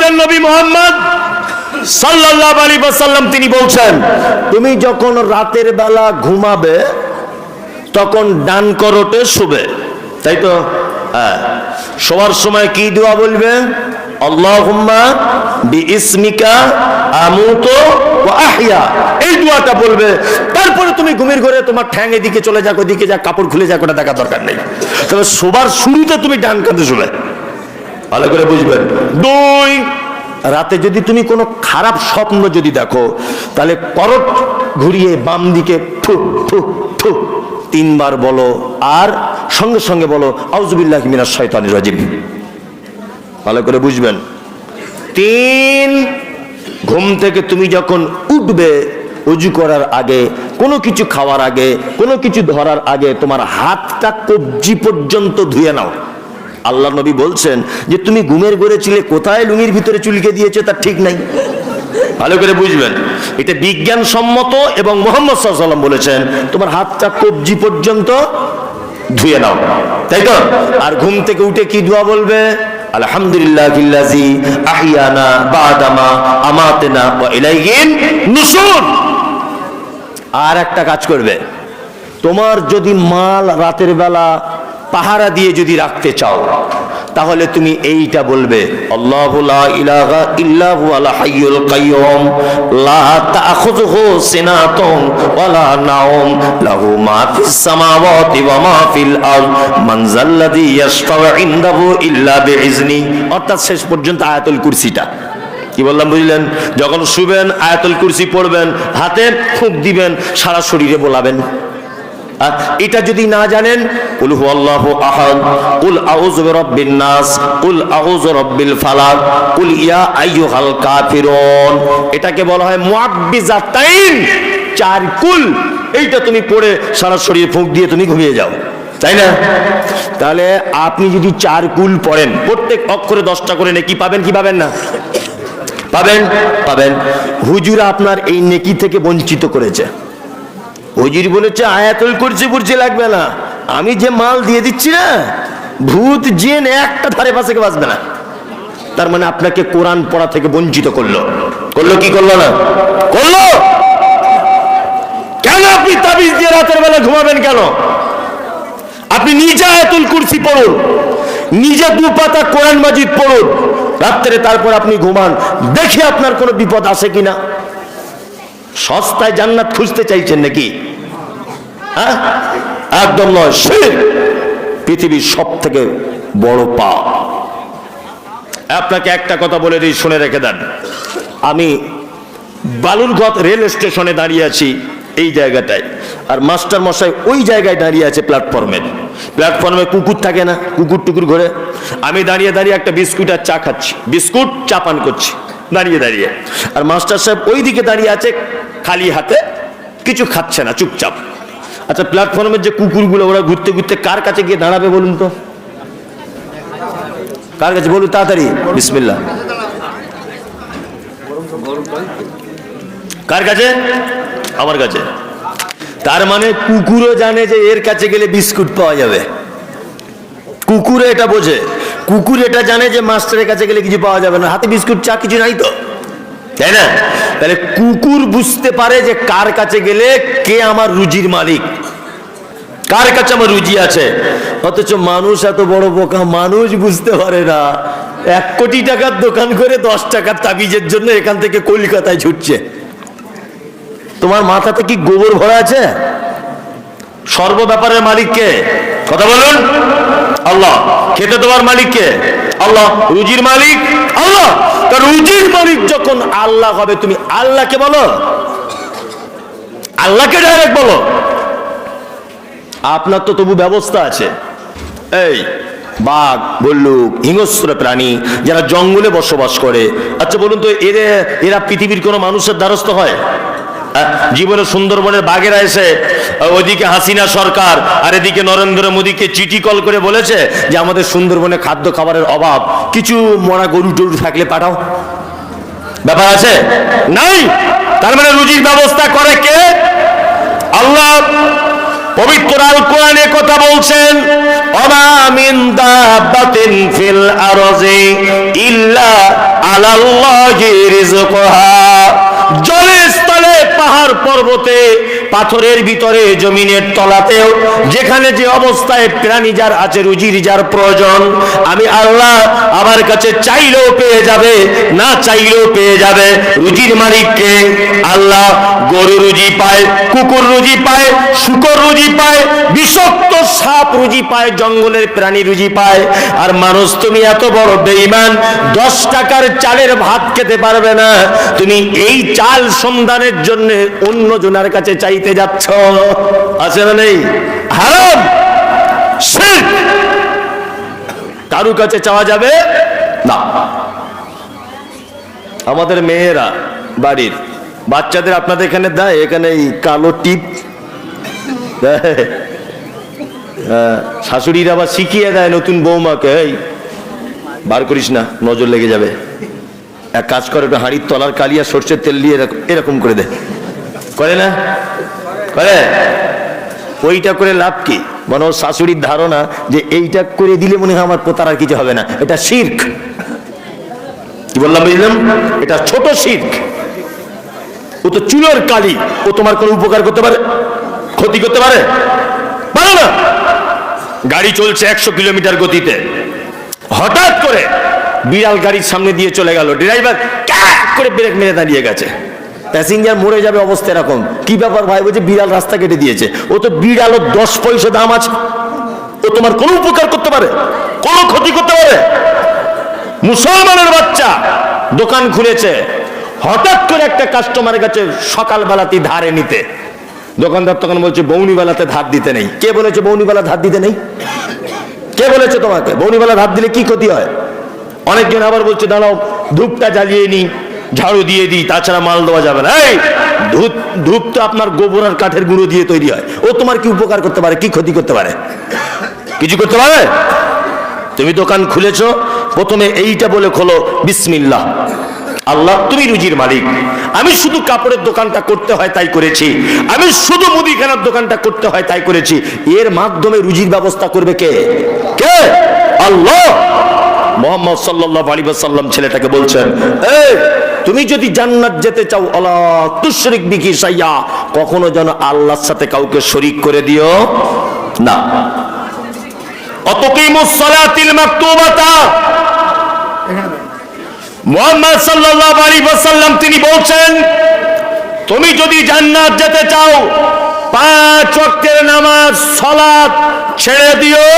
আমাদের নবী মোহাম্মদ সাল্লাল্লাহু আলাইহি ওয়াসাল্লাম তিনি বলছেন, তুমি যখন রাতের বেলা ঘুমাবে, তখন ডান করোটে শুবে। তাই তো? হ্যাঁ। শোয়ার সময় কি দোয়া বলবে? আল্লাহুম্মা বিইসমিকা আমুতু ওয়া এই দোয়াটা বলবে। তারপরে তুমি ঘুমের ঘরে তোমার ঠ্যাং এদিকে চলে যাক, ওদিকে যা কাপড় খুলে যাক, ওটা দেখা দরকার নেই। তবে শোবার শুরুতে তুমি ডান কাঁধে শুলে ভালো করে বুঝবেন। দুই, রাতে যদি তুমি কোনো খারাপ স্বপ্ন যদি দেখো, তাহলে করট ঘুরিয়ে বাম দিকে ফু ফু ফু তিনবার বলো, আর সঙ্গে সঙ্গে বলো আউজুবিল্লাহ মিনাশ শয়তানির রাজিম। ভালো করে বুঝবেন। তিন, ঘুম থেকে তুমি যখন উঠবে, উজু করার আগে, কোনো কিছু খাওয়ার আগে, কোনো কিছু ধরার আগে তোমার হাতটা কবজি পর্যন্ত ধুয়ে নাও। আল্লাহ নবী বলছেন যে তুমি ঘুমের ঘরে ছিলে কোথায় লুঙ্গির ভিতরে চুলকে দিয়েছে তার ঠিক নাই। ভালো করে বুঝবেন। এটা বিজ্ঞান সম্মত এবং মোহাম্মদ সাল্লাম বলেছেন, তোমার হাতটা কবজি পর্যন্ত ধুয়ে নাও। তাই তো? আর ঘুম থেকে উঠে কি দোয়া বলবে? আলহামদুলিল্লাহ আর একটা কাজ করবে। তোমার যদি মাল রাতের বেলা পাহারা দিয়ে যদি রাখতে চাও, তাহলে তুমি এইটা বলবে অর্থাৎ শেষ পর্যন্ত আয়াতুল কুরসিটা। কি বললাম, বুঝলেন? যখন শুবেন, আয়াতুল কুরসি পড়বেন, হাতে ফুঁক দিবেন, সারা শরীরে বলাবেন। এটা যদি না জানেন, কুল হুয়াল্লাহু আহাদ, কুল আউযু বিরাব্বিন নাস, কুল আউযু রাব্বিল ফালাক, কুল ইয়া আইয়ুহাল কাফিরুন। এটাকে বলা হয় মুআব্বিজাতাইন, চার কুল। এইটা তুমি পড়ে সারা শরীরে ফুঁক দিয়ে তুমি ঘুমিয়ে যাও। তাই না? তাহলে আপনি যদি চার কুল পড়েন, প্রত্যেক অক্ষরে দশটা করে নেকি পাবেন, কি পাবেন না? পাবেন? পাবেন। হুজুরা আপনার এই নেকি থেকে বঞ্চিত করেছে। হুজুর বলেছে আয়াতুল কুরসি কুরসি লাগবে না। আমি যে মাল দিয়ে দিচ্ছি না, ভূত, জিন একটা ধারে পাশে বাঁচবে না। তার মানে আপনাকে কোরআন পড়া থেকে বঞ্চিত করল। করল কি করল না? করল? কেন আপনি তাবিজ দিয়ে রাতের বেলা ঘুমাবেন কেন? আপনি নিজে আয়াতুল কুরসি পড়ুন, নিজে দু পাতা কোরআন মাজিদ পড়ুন, রাত্রে তারপর আপনি ঘুমান, দেখে আপনার কোনো বিপদ আসে কিনা। সস্তায় জান্নাত খুঁজতে চাইছেন নাকি? হ্যাঁ? একদম নয় শিরক পৃথিবীর সব থেকে বড় পা। আপনাকে একটা কথা বলে দিই, শুনে রেখে দেন। আমি বালুরঘাট রেল স্টেশনে দাঁড়িয়ে আছি এই জায়গাটায়। আর মাস্টার মশাই ওই জায়গায় দাঁড়িয়ে আছে প্ল্যাটফর্মে। প্ল্যাটফর্মে কুকুর থাকে না, কুকুর টুকুর ঘরে। আমি দাঁড়িয়ে দাঁড়িয়ে একটা বিস্কুট আর চা খাচ্ছি। বিস্কুট চা পান করছি। দাঁড়িয়ে দাঁড়িয়ে। আর মাস্টার সাহেব ওই দিকে দাঁড়িয়ে আছে, খালি হাতে, কিছু খাচ্ছে না, চুপচাপ। আচ্ছা প্ল্যাটফর্মের যে কুকুরগুলো, ওরা ঘুরতে ঘুরতে কার কাছে গিয়ে দাঁড়াবে বলুন তো? কার কাছে? বলুন তাড়াতাড়ি, বিসমিল্লাহ। কার কাছে? আমার কাছে। তার মানে কুকুরও জানে যে এর কাছে গেলে বিস্কুট পাওয়া যাবে। কুকুরে এটা বোঝে। কুকুর এটা জানে যে মাস্টারের কাছে গেলে কিছু পাওয়া যাবে না। হাতে বিস্কুট, চা কিছু নাই তো। তাই না? তাহলে কুকুর বুঝতে পারে যে কার কাছে গেলে কে আমার রুজির মালিক। কার কাছে আমার রুজি আছে? অথচ মানুষ এত বড় বোকা, মানুষ বুঝতে পারে না। এক কোটি টাকার দোকান করে দশ টাকার তাবিজের জন্য এখান থেকে কলকাতায় ছুটছে। তোমার মাথাতে কি গোবর ভরা আছে? সর্ব ব্যাপারের মালিককে কথা বলুন। আল্লাহ। খেতে তোমার মালিককে আল্লাহ। রুজির মালিক? আল্লাহ। রুজির মালিক যখন আল্লাহ হবে, তুমি আল্লাহকে বলো। আল্লাহকে ডাইরেক্ট বলো। আপনার তো তবু ব্যবস্থা আছে। এই বাঘ ভল্লুক হিংস্র প্রাণী যারা জঙ্গলে বসবাস করে। আচ্ছা বলুন তো এরা এরা পৃথিবীর কোনো মানুষের দ্বারস্থ হয়? জীবনে সুন্দরবনের বাঘেরা এসে ওইদিকে হাসিনা সরকার আর এদিকে নরেন্দ্র মোদীকে চিঠি কল করে বলেছে যে আমাদের সুন্দরবনে খাদ্য খাবারের অভাব, কিছু মরা গরু টরু থাকলে পাঠাও। ব্যাপার আছে? নাই? তার মানে রুজির ব্যবস্থা করে কে? আল্লাহ পবিত্র আল কোরআনে কথা বলছেন অমা মিন দাব্বাতিন ফিল আরজি ইল্লা আলাল্লাহি রিজকুহা পাহাড় পর্বতে, পাথরের ভিতরে, জমিনের তলাতেও, যেখানে যে অবস্থায় প্রাণী যার আছে, রুজির যার প্রয়োজন, আমি আল্লাহ আমার কাছে চাইলেও পেয়ে যাবে, না চাইলেও পেয়ে যাবে। রুজির মালিককে আল্লাহ গরু রুজি পায়, কুকুর রুজি পায়, শুকর রুজি পায়, বিষাক্ত সাপ রুজি পায়, জঙ্গলের প্রাণী রুজি পায়। আর মানুষ তুমি এত বড় বেঈমান, দশ টাকার চালের ভাত খেতে পারবে না। তুমি এই চাল সন্ধানের জন্য অন্য জনের কাছে চাইতে যাচ্ছ? আছে না নেই? হারাম। কারু কাছে চাওয়া যাবে? না। আমাদের মেয়েরা বাড়ির বাচ্চাদের আপনাদের এখানে দেয় এখানে কালো টিপ। দেয়। হ্যাঁ, শাশুড়িরা আবার শিখিয়ে দেয় নতুন বৌমাকে এই বার করিস না নজর লেগে যাবে। এক কাজ করে একটু হাঁড়ির তলার কালিয়া সর্ষের তেল দিয়ে এরকম করে দে। করে না? করে? ওইটা করে লাভ কি? মানে ওর শাশুড়ির ধারণা যে এইটা করে দিলে মনে হয় আমার পোতার আর কিছু হবে না। এটা শির্ক। কি বললাম বুঝলাম? এটা ছোট শির্ক। ও তো চুলোর কালি। ও তোমার কোনো উপকার করতে পারে? ক্ষতি করতে পারে? পারে না। গাড়ি চলছে একশো কিলোমিটার গতিতে। হঠাৎ করে বিড়াল গাড়ির সামনে দিয়ে চলে গেল। ড্রাইভার করে ব্রেক মেরে দাঁড়িয়ে গেছে। প্যাসেঞ্জার মরে যাবে অবস্থা এরকম। কি ব্যাপার ভাই? বলছে বিড়াল রাস্তা কেটে দিয়েছে। ও তো বিড়ালও দশ পয়সা দাম আছে। ও তোমার কোনো উপকার করতে পারে? কোনো ক্ষতি করতে পারে? মুসলমানের বাচ্চা দোকান খুলেছে। হঠাৎ করে একটা কাস্টমারের কাছে সকালবেলাতে ধারে নিতে। দোকানদার তখন বলছে, বৌনিবেলাতে ধার দিতে নেই। কে বলেছে, বৌনিবেলা ধার দিতে নেই? কে বলেছে তোমাকে? বৌনিবেলা ধার দিলে কি ক্ষতি হয়? অনেকজন আবার বলছে, দাঁড়াও, ধূপটা জ্বালিয়ে নি। ঝাড়ু দিয়ে দিই, তাছাড়া মাল দেওয়া যাবে না। এই, ধূপ ধূপ তো আপনার গোবর আর কাঠের গুঁড়ো দিয়ে তৈরি হয়। ও তোমার কি উপকার করতে পারে, কি ক্ষতি করতে পারে? কিছু করতে পারে? তুমি দোকান খুলেছ, প্রথমে এইটা বলে খোলো, বিসমিল্লাহ। আল্লাহ, তুমি রুজির মালিক। আমি শুধু কাপড়ের দোকানটা করতে হয় তাই করেছি। আমি শুধু মুদিখানার দোকানটা করতে হয় তাই করেছি। এর মাধ্যমে রুজির ব্যবস্থা করবে কে? কে? আল্লাহ! মোহাম্মদ সাল্লাহ আলী সাল্লাম ছেলেটাকে বলছেন, এই তুমি যদি জান্নাত যেতে চাও আল্লাহ তুশরিক বিকি সাইয়া কখনো যেন আল্লাহর সাথে কাউকে শরিক করে দিও না। অতকিমুস সালাতিল মাকতুবাতা। মুহাম্মদ সাল্লাল্লাহু আলাইহি ওয়াসাল্লাম, তিনি বলছেন, তুমি যদি জান্নাত যেতে চাও, পাঁচ ওয়াক্তের নামাজ, সালাত ছেড়ে দিও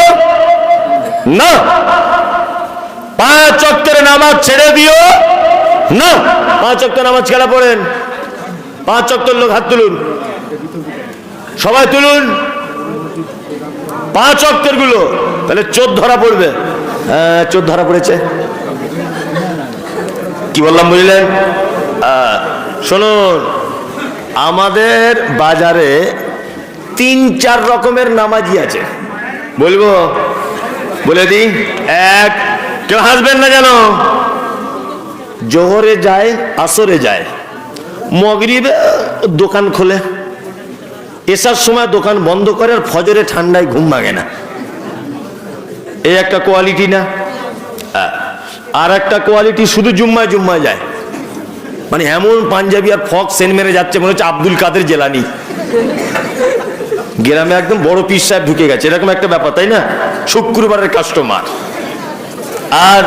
না। পাঁচ ওয়াক্তের নামাজ ছেড়ে দিও না, পাঁচ ওয়াক্তের নামাজ খেলা পড়েন? পাঁচ ওয়াক্তের লোক হাত তুলুন। সবাই তুলুন। পাঁচ অক্টেরগুলো। তাহলে চোর ধরা পড়বে। হ্যাঁ চোর ধরা পড়েছে। কি বললাম, বুঝলেন? শুনুন, আমাদের বাজারে তিন, চার রকমের নামাজি আছে। বলব? বলে দিই। এক, কেউ হাসবেন না যেন? জোহরে যায়, আসরে যায়। মগরিবে দোকান খোলে। এসার সময় দোকান বন্ধ করে আর ফজরে ঠান্ডায় ঘুম ভাঙে না। এই একটা কোয়ালিটি না? হ্যাঁ। আর একটা কোয়ালিটি, শুধু জুম্মায় জুম্মায় যায়। মানে এমন পাঞ্জাবি আর ফক সেন মেরে যাচ্ছে, মনে হচ্ছে আব্দুল কাদের জেলানি। গ্রামে একদম বড় পিস সাহেব ঢুকে গেছে। এরকম একটা ব্যাপার, তাই না? শুক্রবারের কাস্টমার আর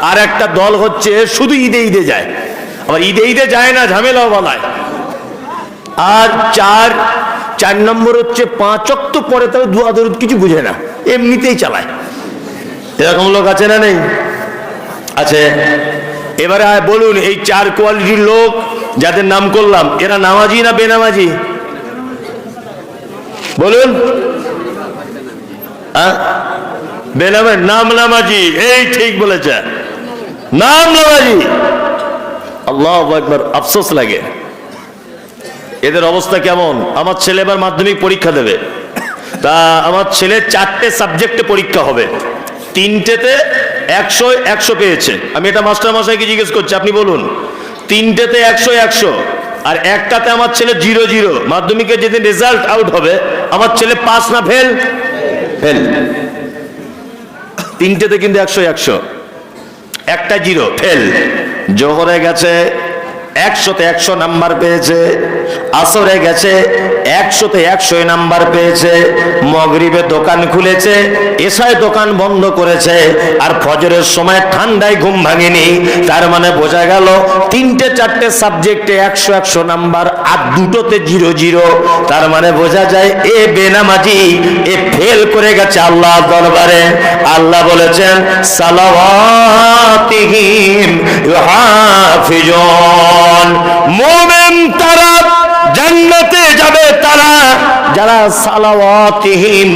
আর একটা দল হচ্ছে শুধু ঈদে ঈদে যায়। আবার ঈদে ঈদে যায় না, ঝামেলাও বলায়। আর চার চার নম্বর হচ্ছে পাঁচক তো পরে তবে দুয়া দরুদ কিছু বুঝে না, এমনিতেই চালায়। এরকম লোক আছে না নেই? আছে। এবারে বলুন, এই চার কোয়ালিটির লোক যাদের নাম করলাম, এরা নামাজি না বেনামাজি? বলুন। আহ? বেনামা নাম নামাজি, এই ঠিক বলেছে। নাম নামাজি আল্লাহ একবার আফসোস লাগে। এদের অবস্থা কেমন? আমার ছেলে এবার মাধ্যমিক পরীক্ষা দেবে। তা আমার ছেলে চারটে সাবজেক্টে পরীক্ষা হবে। তিনটেতে একশো একশো পেয়েছে। আমি এটা মাস্টার মশাইকে জিজ্ঞেস করছি, আপনি বলুন। তিনটেতে একশো একশো। আর একটাতে আমার ছেলে জিরো জিরো। মাধ্যমিকে যেদিন রেজাল্ট আউট হবে, আমার ছেলে পাস না, ফেল? ফেল। তিনটেতে কিন্তু একশো একশো। একটা জিরো ফেল। জোহরে গেছে একশোতে একশো নাম্বার পেয়েছে আসরে গেছে একশোতে একশো নাম্বার পেয়েছে, মগরিবে দোকান খুলেছে, এসায় দোকান বন্ধ করেছে, আর ফজরের সময় ঠান্ডায় ঘুম ভাঙেনি। তার মানে বোঝা গেল তিনটে চারটে সাবজেক্টে একশো একশো নাম্বার আর দুটোতে জিরো জিরো। তার মানে বোঝা যায় এ বেনামাজি, এ ফেল করে গেছে আল্লাহ দরবারে। আল্লাহ বলেছেন, সালাওয়াতিহিম ইউহাফিজুন। মুমিন তারা জান্নাতে যাবে তারা যারা সালাওয়াতিহিম